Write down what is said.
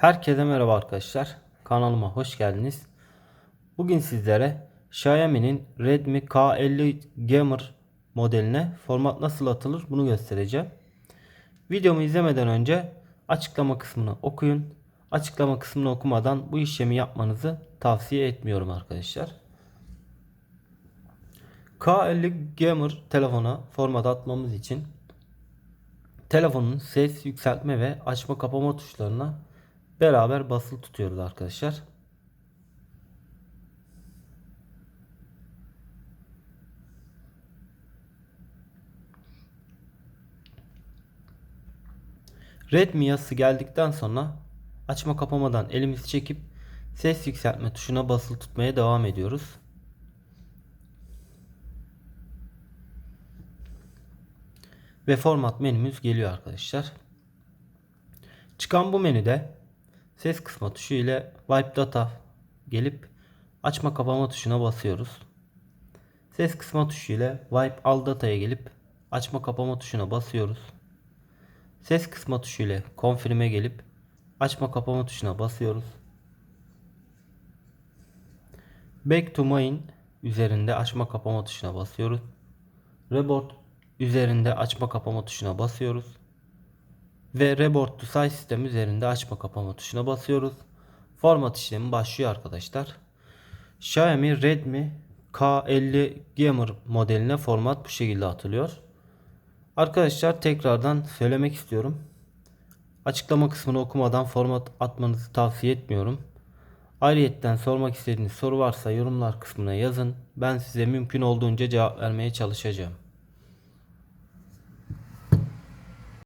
Herkese merhaba arkadaşlar. Kanalıma hoş geldiniz. Bugün sizlere Xiaomi'nin Redmi K50 Gamer modeline format nasıl atılır bunu göstereceğim. Videomu izlemeden önce açıklama kısmını okuyun. Açıklama kısmını okumadan bu işlemi yapmanızı tavsiye etmiyorum arkadaşlar. K50 Gamer telefona format atmamız için telefonun ses yükseltme ve açma kapama tuşlarına beraber basılı tutuyoruz arkadaşlar. Redmi yazısı geldikten sonra açma kapamadan elimizi çekip ses yükseltme tuşuna basılı tutmaya devam ediyoruz. Ve format menümüz geliyor arkadaşlar. Çıkan bu menüde ses kısma tuşu ile Wipe Data gelip açma kapama tuşuna basıyoruz. Ses kısma tuşu ile Wipe All Data'ya gelip açma kapama tuşuna basıyoruz. Ses kısma tuşu ile Confirm'e gelip açma kapama tuşuna basıyoruz. Back to Main üzerinde açma kapama tuşuna basıyoruz. Reboot üzerinde açma kapama tuşuna basıyoruz. Ve Reboot to Size sistem üzerinde açma kapama tuşuna basıyoruz. Format işlemi başlıyor arkadaşlar. Xiaomi Redmi K50 Gamer modeline format bu şekilde atılıyor. Arkadaşlar tekrardan söylemek istiyorum. Açıklama kısmını okumadan format atmanızı tavsiye etmiyorum. Ayrıyetten sormak istediğiniz soru varsa yorumlar kısmına yazın. Ben size mümkün olduğunca cevap vermeye çalışacağım.